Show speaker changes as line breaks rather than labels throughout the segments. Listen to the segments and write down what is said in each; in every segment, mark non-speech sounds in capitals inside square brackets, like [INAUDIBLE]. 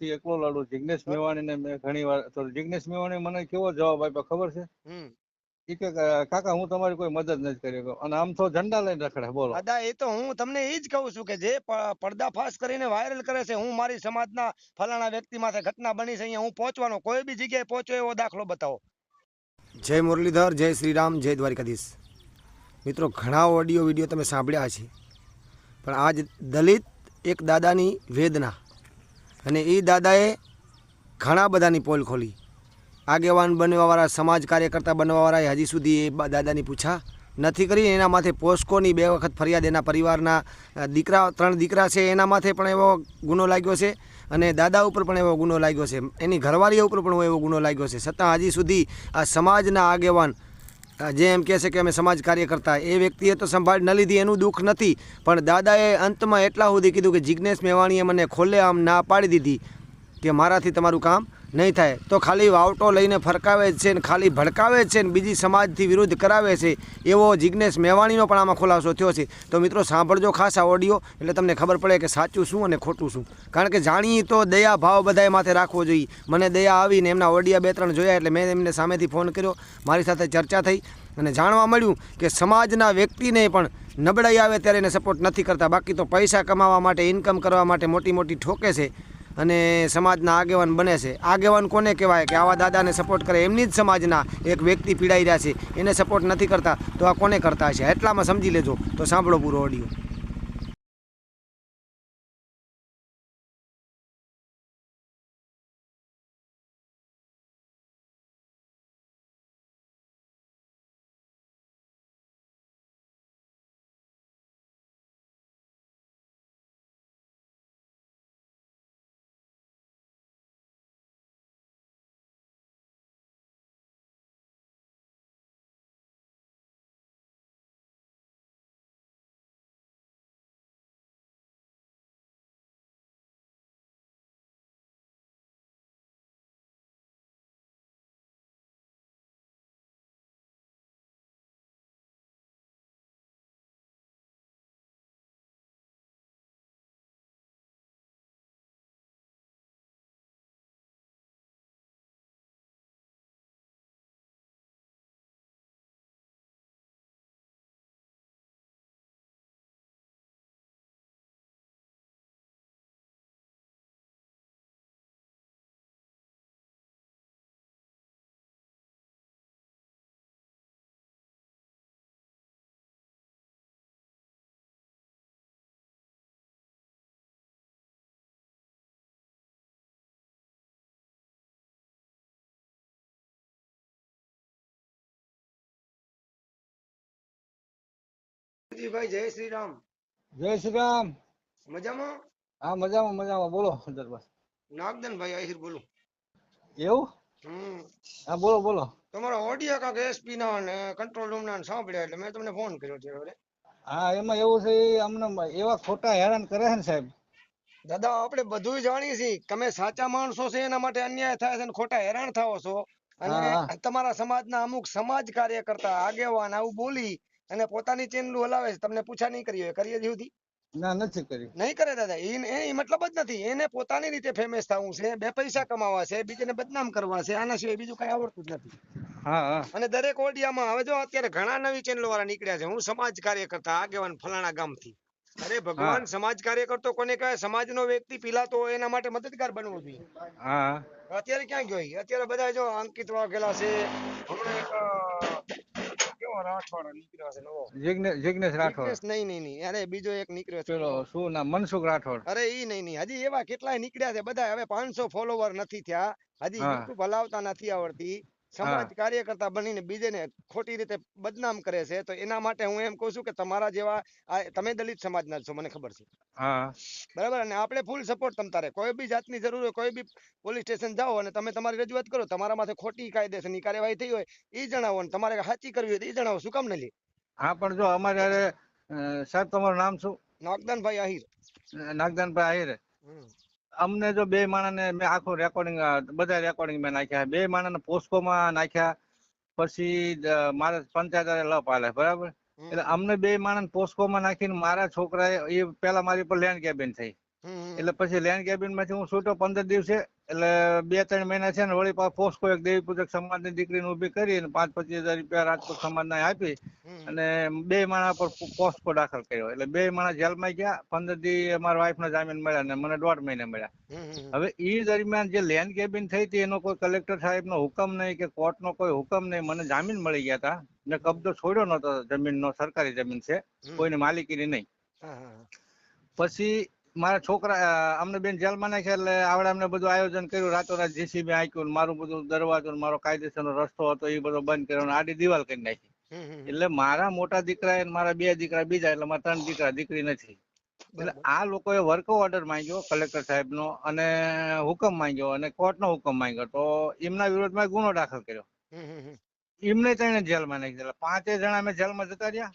વર્ષથી એકલો લડું. જિગ્નેશ મેવાણીને મેં ઘણી વાર તો જિગ્નેશ મેવાણી મને કેવો જવાબ આપ્યો ખબર છે? ઈ કે કાકા હું તમારી કોઈ મદદ નથી કરી શકતો. અને આમ તો ઝંડા લઈને રખડે બોલો.
દાદા એ તો હું તમને એ જ કહું છું કે જે પડદાફાશ કરીને વાયરલ કરે છે હું મારી સમાજના ફલાણા વ્યક્તિ માથે ઘટના બની છે અહીંયા હું પહોંચવાનો કોઈ બી જગ્યાએ પહોંચ્યો એવો દાખલો બતાવો.
જય મુરલીધર જય શ્રીરામ જય દ્વારિકાધીશ. મિત્રો ઘણા ઓડિયો વીડિયો તમે સાંભળ્યા છે પણ આજ દલિત એક દાદાની વેદના. અને એ દાદાએ ઘણા બધાની પોલ ખોલી. આગેવાન બનવાવાળા, સમાજ કાર્યકર્તા બનવાવાળાએ હજી સુધી એ દાદાની પૂછા નથી કરી. એના માથે પોસ્કોની બે વખત ફરિયાદ એના પરિવારના દીકરા, ત્રણ દીકરા છે, એના માથે પણ એવો ગુનો લાગ્યો છે અને દાદા ઉપર પણ એવો ગુનો લાગ્યો છે. એની ઘરવાળીઓ ઉપર પણ એવો ગુનો લાગ્યો છે. છતાં હજી સુધી આ સમાજના આગેવાન જે એમ કહે છે કે અમે સમાજ કાર્યકર્તા. એ વ્યક્તિએ તો સંભાળ ન લીધી, એનું દુઃખ નથી. પણ દાદાએ અંતમાં એટલા સુધી કીધું કે જિજ્ઞેશ મેવાણીએ મને ખોલે આમ ના પાડી દીધી કે મારાથી તમારું કામ નહીં થાય. તો ખાલી વાવટો લઈને ફરકાવે છે ને ખાલી ભડકાવે છે ને બીજી સમાજથી વિરુદ્ધ કરાવે છે. એવો જિજ્ઞેશ મેવાણીનો પણ આમાં ખુલાસો થયો છે. તો મિત્રો, સાંભળજો ખાસ આ ઓડિયો, એટલે તમને ખબર પડે કે સાચું શું અને ખોટું શું. કારણ કે જાણીએ તો દયા ભાવ બધાએ માથે રાખવો જોઈએ. મને દયા આવીને એમના ઓડિયા બે ત્રણ જોયા એટલે મેં એમને સામેથી ફોન કર્યો. મારી સાથે ચર્ચા થઈ અને જાણવા મળ્યું કે સમાજના વ્યક્તિને પણ નબળાઈ આવે ત્યારે એને સપોર્ટ નથી કરતા. બાકી તો પૈસા કમાવા માટે ઇન્કમ કરવા માટે મોટી મોટી ઠોકે છે. અને સમાજના આગેવાન બને છે. આગેવાન કોને કહેવાય? કે આવા દાદાને સપોર્ટ કરે એમની જ સમાજના એક વ્યક્તિ પીડાઈ રહ્યા છે. એને સપોર્ટ નથી કરતા, તો આ કોને કરતા હશે? એટલામાં સમજી લેજો. તો સાંભળો પૂરો ઓડિયો જય શ્રી રામ.
જય શ્રી રામ.
મજામાં?
હા મજામાં મજામાં. બોલો દરબાર
નાગદનભાઈ આહિર બોલું.
એવું?
હમ.
હા બોલો બોલો.
તમારા ઓડિયા કાક એસપી ના ને કંટ્રોલ રૂમ ના સાંભળ્યા એટલે મેં તમને ફોન કર્યો છે
હા એમાં એવું છે અમને એવા ખોટા હેરાન કરે છે ને સાહેબ.
દાદા આપણે બધુંય જાણીએ છીએ. તમે સાચા માણસો છે એના માટે અન્યાય થાય છે અને ખોટા હેરાન થાઓ છો. અને. તમારા સમાજના અમુક સમાજ કાર્યકર્તા આગેવાન આવું બોલી અને પોતાની ચેનલું હલાવે છે તમને પૂછા નહીં કરી હોય કરીએ સુધી?
ના નથી કર્યું.
નહીં કરે દાદા એ મતલબ જ નથી. એને પોતાની રીતે ફેમસ થવું છે બે પૈસા કમાવા છે બીજાને બદનામ કરવા છે આના સિવાય બીજું કઈ આવડતું જ નથી. અને દરેક ઓડિયામાં હવે જો અત્યારે ઘણા નવી ચેનલો વાળા નીકળ્યા છે હું સમાજ કાર્યકર્તા આગેવાન ફલાણા ગામથી. અરે ભગવાન સમાજ કાર્યકર્તો કોને કહે સમાજનો વ્યક્તિ પીલાતો તો એના માટે મદદગાર બનવો જોઈએ. અત્યારે ક્યાં ગયો અત્યારે બધા જો અંકિત વાઘેલા છે રાઠોડ નીકળ્યો છે નવો.
જિગ્નેશ જિગ્નેશ રાઠોડ.
નહીં નહીં નહીં. અરે બીજો એક નીકળ્યો છે.
પેલો શું નામ? મનસુખ રાઠોડ.
અરે ઈ નહીં નહીં. હજી એવા કેટલાય નીકળ્યા છે. બધા હવે પાંચસો ફોલોવર નથી થયા. હજી. યુટ્યુબ હલાવતા નથી આવડતી. સમાજ કાર્યકર્તા બનીને બીજેને ખોટી રીતે બદનામ કરે છે તો એના માટે હું એમ કહું છું કે તમારા જેવા તમે દલિત સમાજના છો મને ખબર છે. બરાબર? અને આપણે ફૂલ સપોર્ટ તમ તારે. કોઈ બી જાતની જરૂર હોય કોઈ બી પોલીસ સ્ટેશન જાઓ અને તમે તમારી રજૂઆત કરો તમારા માથે ખોટી કાયદેસરની કાર્યવાહી થઈ હોય એ જણાવો અને તમારે સાચી કરવી હોય તો એ જણાવો શું કામ નહીં લે?
હા પણ જો અમારે સાહેબ તમારું નામ શું?
નાગદાનભાઈ આહિર.
નાગદાનભાઈ આહિર. અમને જો બે માણસને મેં આખું રેકોર્ડિંગ બધા રેકોર્ડિંગ મેં નાખ્યા. બે માણસને પોસ્કોમાં નાખ્યા. પછી મારે પંચાયત લપ આલે બરાબર? એટલે અમને બે માણસ પોસ્કોમાં નાખીને મારા છોકરાએ એ પેલા મારી પર લેન્ડ કેબિન થઈ. એટલે પછી લેન્ડ કેબિનમાંથી હું છૂટો પંદર દિવસે એટલે બે ત્રણ મહિના છે ને વળી પાછો પોસ્કો એક દેવી પૂજક સમાજની દીકરીને ઊભી કરી અને પાંચ પચીસ હજાર રૂપિયા રાજકોટ સમાજના આપી અને બે માણા પર પોસ્કો દાખલ કર્યો. એટલે બે માણા જેલમાં ગયા પંદર દી અમારા વાઈફ ના જામીન મળ્યા ને મને દોઢ મહિને મળ્યા. હવે ઈ દરમિયાન જે લેન્ડ કેબિન થઈ હતી એનો કોઈ કલેક્ટર સાહેબનો હુકમ નહીં કે કોર્ટનો કોઈ હુકમ નહીં. મને જામીન મળી ગયા હતા ને કબજો છોડ્યો નતો જમીનનો સરકારી જમીન છે. કોઈની માલિકીની નહીં. પછી મારા છોકરા અમને બેન જેલમાં નાખ્યા એટલે આવડે અમને બધું આયોજન કર્યું રાતોરાત જીસીબી આંક્યું મારું બધું દરવાજો મારો કાયદેસરનો રસ્તો હતો એ બધો બંધ કર્યો આડી દિવાલ કરી નાખી. એટલે મારા મોટા દીકરા મારા બે દીકરા બીજા એટલે મારા ત્રણ દીકરા દીકરી નથી એટલે. આ લોકોએ વર્ક ઓર્ડર માંગ્યો કલેક્ટર સાહેબનો અને હુકમ માંગ્યો અને કોર્ટનો હુકમ માંગ્યો તો એમના વિરોધમાં ગુનો દાખલ કર્યો. એમને તેને જેલમાં નાખી દીધા પાંચે જણા અમે જેલમાં જતા રહ્યા.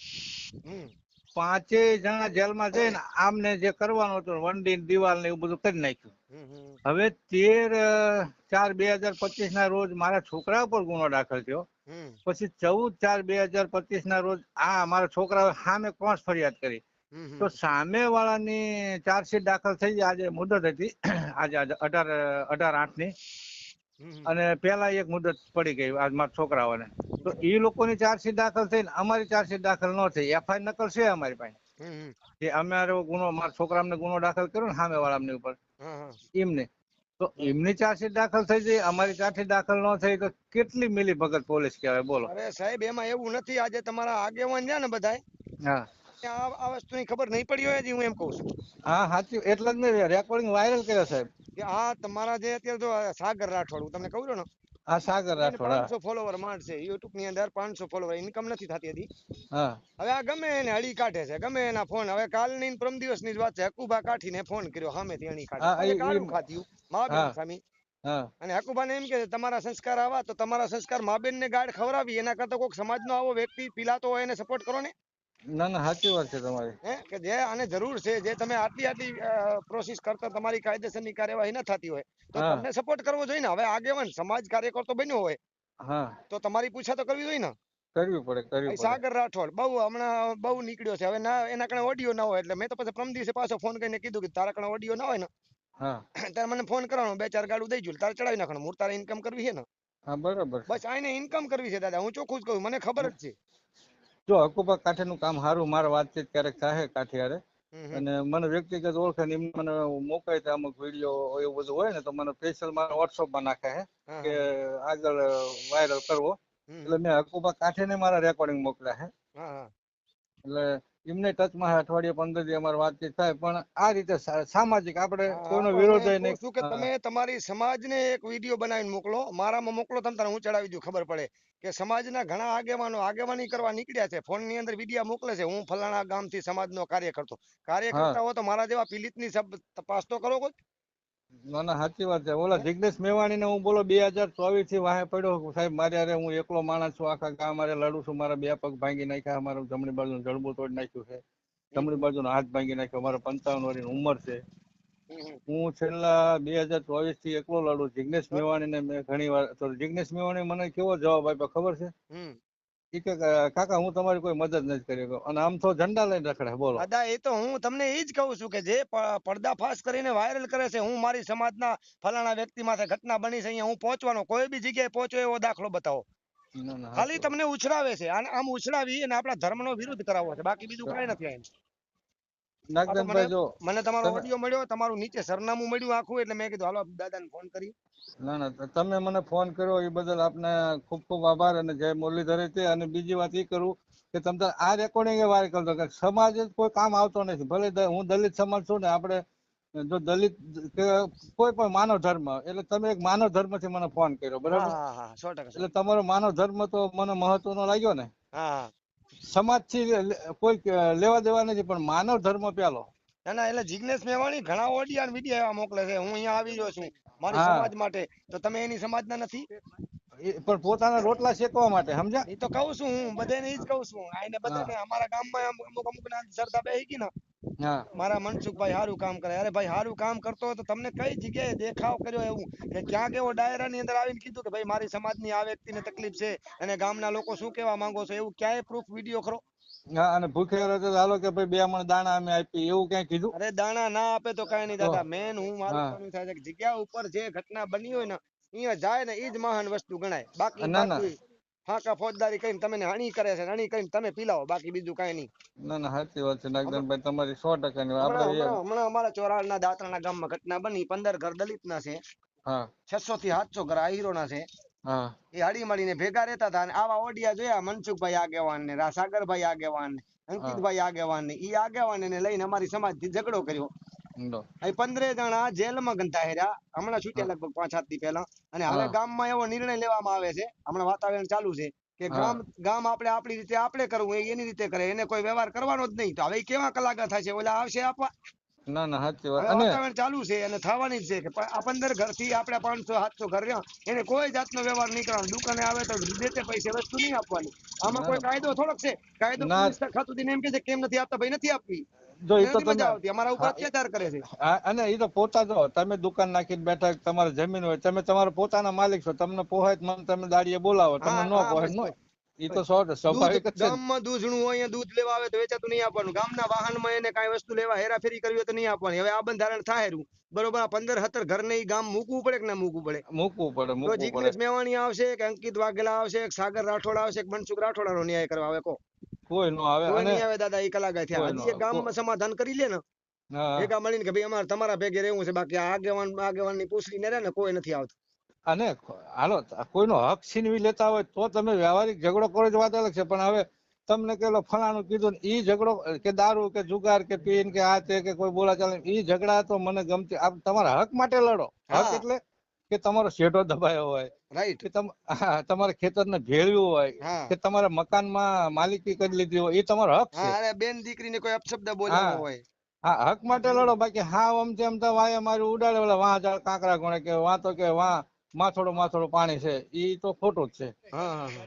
પાંચેય જણા જેલમાં જઈને આમને જે કરવાનું હતું વંડી ને દિવાલ ને એવું બધું કરી નાખ્યું. હવે તેર ચાર બે હજાર પચીસ ના રોજ મારા છોકરા ઉપર ગુનો દાખલ થયો પછી ચૌદ ચાર બે હજાર પચીસ ના રોજ આ મારા છોકરા સામે કોણ ફરિયાદ કરી. તો સામે વાળાની ચાર્જશીટ દાખલ થઈ ગઈ આજે મુદત હતી આજે અઢાર અઢાર
આઠની.
અને પેલા એક મુદત પડી ગઈ આજ મારા છોકરાઓને. તો એ લોકોની ચાર્જશીટ દાખલ થઈ ને અમારી ચાર્જશીટ દાખલ ન થઈ. એફઆઈઆર નકલ છે અમારી પાસે. કે અમારો ગુનો મારા છોકરાને ગુનો દાખલ કર્યો ને સામે વાળાની ઉપર. એમને. તો એમની ચાર્જશીટ દાખલ થઈ જઈ અમારી ચાર્જશીટ દાખલ ન થઈ તો કેટલી મિલી ભગત પોલીસ કહેવાય? બોલો.
અરે સાહેબ એમાં એવું નથી. આજે તમારા આગેવાન છે ને બધાય.
હા.
આ વસ્તુની ખબર નહીં પડી હોય હું એમ કહું છું.
હા સાચું એટલે જ મેં રેકોર્ડિંગ વાયરલ કર્યો સાહેબ.
કે આ તમારા જે અત્યારે જો સાગર રાઠોડ હું તમને કહું છું ને
આ સાગર રાઠોડ
પાંચસો ફોલોવર માંડ છે યુટ્યુબની અંદર પાંચસો ફોલોવર ઇન્કમ નથી થતી હતી
હા.
હવે આ ગમે એને અડી કાઢે છે ગમે એના ફોન હવે કાલની ને દિવસ દિવસની જ વાત છે હકુબા કાઠીને ફોન કર્યો સામે થી
હા,
કાઢે કાળું ખાધ્યું મા બેન સામી. અને હકુબાને એમ કે તમારા સંસ્કાર આવા તો તમારા સંસ્કાર મા બેન ને ગાઢ ખવડાવી એના કરતા કોઈક સમાજનો આવો વ્યક્તિ પીલાતો હોય એને સપોર્ટ કરો ને.
ના ના સાચી વાત છે તમારી.
હે? કે જે આને જરૂર છે જે તમે આટલી આટલી પ્રોસેસ કરતા તમારી કાયદેસરની કાર્યવાહી ન થતી હોય તો તમને સપોર્ટ કરવો જોઈએ ને? હવે આગેવાન સમાજ કાર્યકર તો બન્યો હોય.
હા.
તો તમારી પૂછા તો કરવી જોઈએ ને?
કરવી પડે કરવી પડે.
સાગર રાઠોડ બહુ હમણાં બહુ નીકળ્યો છે. હવે ના એના કણે ઓડિયો ના હોય એટલે મેં તો પછી પ્રમ દિવસે પાછો ફોન કરીને કીધું કે તારા કણે ઓડિયો ના હોય ને?
હા.
ત્યારે મને ફોન કરવાનો બે ચાર ગાડું દઈ જુલ તારે ચડાવી નાખવાનું. મૂળ તારે ઇન્કમ કરવી છે ને?
હા બરાબર
બસ આને ઇન્કમ કરવી છે દાદા. હું ચોખ્ખું જ કહું મને ખબર જ છે.
જો હકુબા કાઠેનું કામ સારું મારે વાતચીત ક્યારેક થાય કાઠી હારે.
હમ હમ.
અને મને વ્યક્તિગત ઓળખે ને મને મોકલે તો અમુક વીડિયો એવું બધું હોય ને તો મને સ્પેશિયલ મારા વોટ્સઅપમાં નાખે છે કે આગળ વાયરલ કરવો. એટલે મેં હકુબા કાઠેને મારા રેકોર્ડિંગ મોકલ્યા છે. એટલે એમને ટચમાં અઠવાડિયે પંદર દી અમારી વાતચીત થાય પણ આ રીતે સામાજિક આપણે કોઈનો વિરોધ નહીં.
શું કે તમે તમારી સમાજને એક વીડિયો બનાવીને મોકલો મારામાં મોકલો તમે તારે હું ચડાવી દઉં ખબર પડે. કે સમાજના ઘણા આગેવાનો આગેવાની કરવા નીકળ્યા છે ફોનની અંદર વીડિયો મોકલે છે હું ફલાણા ગામથી સમાજનો કાર્ય કરતો કાર્ય કરતા હો તો મારા જેવા પીડિતની તપાસ તો કરો કોઈ?
ના ના સાચી વાત છે. ઓલા જિગ્નેશ મેવાણી ને હું બોલો બે હજાર ચોવીસથી વાહે પડ્યો સાહેબ મારે અરે હું એકલો માણસ છું આખા ગામ મારે લડું છું. મારા બે પગ ભાંગી નાખ્યા મારું જમણી બાજુ જડબું તોડી નાખ્યું છે. જમણી બાજુ હાથ ભાંગી નાખ્યો. મારો પંચાવન વર્ષની ઉંમર છે. હું છેલ્લા બે હજાર ચોવીસથી એકલો લડું જિગ્નેશ મેવાણી ને મેં ઘણી વાર જિગ્નેશ મેવાણી મને કેવો જવાબ આપ્યો ખબર છે? કે કાકા હું તમારી કોઈ મદદ નથી કરી અને આમ તો ઝંડા લઈને રખડે બોલો.
દાદા એ તો હું તમને એ જ કહું છું કે જે પ- પર્દાફાશ કરીને વાયરલ કરે છે હું મારી સમાજના ફલાણા વ્યક્તિ માથે ઘટના બની છે અહીંયા હું પહોંચવાનો કોઈ બી જગ્યાએ પહોંચો એવો દાખલો બતાવો. ખાલી તમને ઉછરાવે છે અને આમ ઉછરાવી અને આપણા ધર્મનો વિરુદ્ધ કરાવવો છે બાકી બીજું કઈ નથી.
નાગદાનભાઈ જો
મને તમારો ઓડિયો મળ્યો તમારું નીચે સરનામું મળ્યું આખું એટલે મેં કીધું હાલો દાદાને ફોન કરી.
ના ના તમે મને ફોન કર્યો એ બદલ આપને ખૂબ ખૂબ આભાર અને જય મુરલીધર તે અને બીજી વાત એ કરું કે તમે આ રેકોર્ડિંગ એ વાર કરતો કે સમાજ જ કોઈ કામ આવતો નથી ભલે હું દલિત સમાજ છું ને આપણે જો દલિત કે કોઈ પણ માનવ ધર્મ એટલે તમે એક માનવ ધર્મથી મને ફોન કર્યો બરાબર? એટલે તમારો માનવ ધર્મ તો મને મહત્વનો લાગ્યો ને?
હા. હા
સમાજથી કોઈ લેવા દેવા નથી પણ માનવ ધર્મ પેલો.
ના ના એટલે જિગ્નેશ મેવાણી ઘણા ઓડિયા વીડિયો એવા મોકલે છે. હું અહીંયા આવી રહ્યો છું મારી સમાજ માટે. તો તમે એની સમાજના નથી?
પણ પોતાના રોટલા શેકવા માટે સમજ્યા?
એ તો કહું છું હું બધાને એ જ કહું છું. આઈને બધાને અમારા ગામમાં અમુક અમુક ના શ્રદ્ધા બેહી ગઈ ને મારા મનસુખભાઈ સારું કામ કરે. અરે ભાઈ સારું કામ કરતો તો તમને કઈ જગ્યાએ દેખાવ કર્યો એવું? કે ક્યાં કેવો ડાયરા ની અંદર આવીને કીધું કે ભાઈ મારી સમાજની આ વ્યક્તિને તકલીફ છે અને ગામના લોકો શું કહેવા માંગો છો? એવું ક્યાંય પ્રૂફ વીડિયો ખરો?
હા અને ભૂખે રહે તો હાલો કે ભાઈ બે મણ દાણા અમે આપી એવું ક્યાંય કીધું?
અરે દાણા ના આપે તો કઈ નહીં દાદા. મેન હું મારું. થાય છે જગ્યા ઉપર જે ઘટના બની હોય ને અહીંયા જાય ને એ જ મહાન વસ્તુ ગણાય. બાકી
ના, ના.
બાકી ફાંકા ફોજદારી કરીને તમે હણી કરે છે હણી કરીને તમે પીલાવો બાકી બીજું કઈ નહીં.
ના ના સાચી વાત છે. નાગદાનભાઈ તમારી સો ટકાની વાત.
હમણાં અમારા ચોરાળ ના દાતરા ના ગામમાં ઘટના બની. પંદર ઘર દલિતના છે.
હા.
છસો થી સાતસો ઘર આહીરોના છે. એ હળી મળીને ભેગા રહેતા હતા અને આવા ઓડિયા જોયા મનસુખભાઈ આગેવાન ને સાગરભાઈ આગેવાન ને અંકિતભાઈ આગેવાન ને ઈ આગેવાન ને લઈને અમારી સમાજથી ઝઘડો કર્યો. અહીં પંદરે જણા જેલમાં ગંતા હેર્યા. હમણાં છૂટ્યા લગભગ પાંચ સાત દી પહેલા. અને હવે. ગામમાં એવો નિર્ણય લેવામાં આવે છે. હમણાં વાતાવરણ ચાલુ છે કે. ગામ ગામ આપણે આપણી રીતે આપણે કરવું એની રીતે કરે. એને કોઈ વ્યવહાર કરવાનો જ નહીં. તો હવે કેવા કલાકાર થાય છે ઓલા આવશે આપવા?
ના ના સાચી વાત. અને
વાતાવરણ ચાલુ છે અને થવાની જ છે કે આ પંદર ઘરથી આપણે પાંચસો સાતસો ઘર રહ્યા. એને કોઈ જાતનો વ્યવહાર નહીં કરવાનો. દુકાને આવે તો દેતે પૈસે વસ્તુ નહીં આપવાની. આમાં કોઈ કાયદો થોડોક છે. કાયદો. ખાતું એમ કે છે કેમ નથી આપતા? ભાઈ નથી આપવી
જો એ તો તમે
અમારા ઉપર અત્યાચાર કરે છે.
અને એ તો પોતા જો તમે દુકાન નાખીને બેઠા તમારે જમીન હોય તમે તમારા પોતાના માલિક છો તમને પોહાય મને તમે દાડીએ બોલાવો તમને ન પોહાય ન. એ તો સો સ્વાભાવિક છે
ગામમાં દૂધણું હોય અહીંયા દૂધ લેવા આવે તો વેચાતું નહીં આપવાનું. ગામના વાહનમાં એને કાંઈ વસ્તુ લેવા હેરાફેરી કરવી હોય તો નહીં આપવાની. હવે આ બંધારણ થાય રૂ બરોબર આ પંદર સત્તર ઘર ને ગામ મૂકવું પડે કે ના મૂકવું પડે?
મૂકવું પડે મૂકવું પડે.
મેવાણી આવશે કે અંકિત વાઘેલા આવશે કે સાગર રાઠોડ આવશે કે મનસુખ રાઠોડા નો ન્યાય કરવા આવે કો
કોઈ નો આવે
કોઈ
અને
નહીં આવે દાદા એ કલાકાર થયા. હજી એક ગામમાં સમાધાન કરી લે ને. ભેગા મળીને કે ભાઈ અમારે તમારા ભેગે રહેવું છે બાકી આગેવાન આગેવાનની પૂછડી ને રે ને કોઈ નથી આવતું.
અને હાલો કોઈનો હક છીનવી લેતા હોય તો તમે વ્યવહારિક ઝઘડો કરો જ વાત અલગ છે પણ હવે તમને કેલો ફલાણું કીધું ને ઈ ઝઘડો કે દારૂ કે જુગાર કે પીન કે આ તે કે કોઈ બોલા ચાલે ઈ ઝઘડા તો મને ગમતી આપ તમારા હક માટે લડો. હક એટલે કે તમારો શેઢો દબાયો હોય.
રાઈટ
કે [LAUGHS] તમારે ખેતરને ભેળવ્યું હોય કે તમારે મકાનમાં માલિકી કરી લીધી હોય એ તમારો હક છે.
અરે બેન દીકરીને કોઈ અપશબ્દ
બોલવાનો
હોય.
હા હક માટે લડો બાકી હા આમ તેમ તો વાય મારી ઉડાડે ઓલા વાં જાળ કાંકરા ગોણે કે વાં તો કે વાં માથોડો માથોડો પાણી છે એ તો ખોટું જ છે.
હા હા હા.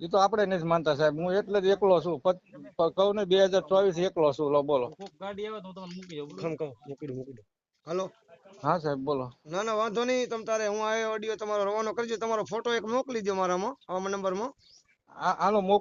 એ તો આપણે નથી માનતા સાહેબ હું એટલે જ એકલો છું કહું ને બે હજાર ચોવીસ એકલો છું લો બોલો.
ખમ ખમ મૂકી દો મૂકી દઉં હાલો.
હા સાહેબ બોલો.
ના ના વાંધો નહીં. તમ તારે હું આ ઓડિયો તમારો રવાનો કરજો તમારો ફોટો એક મોકલી દો મારામાં આમાં નંબરમાં.
હાલો મોક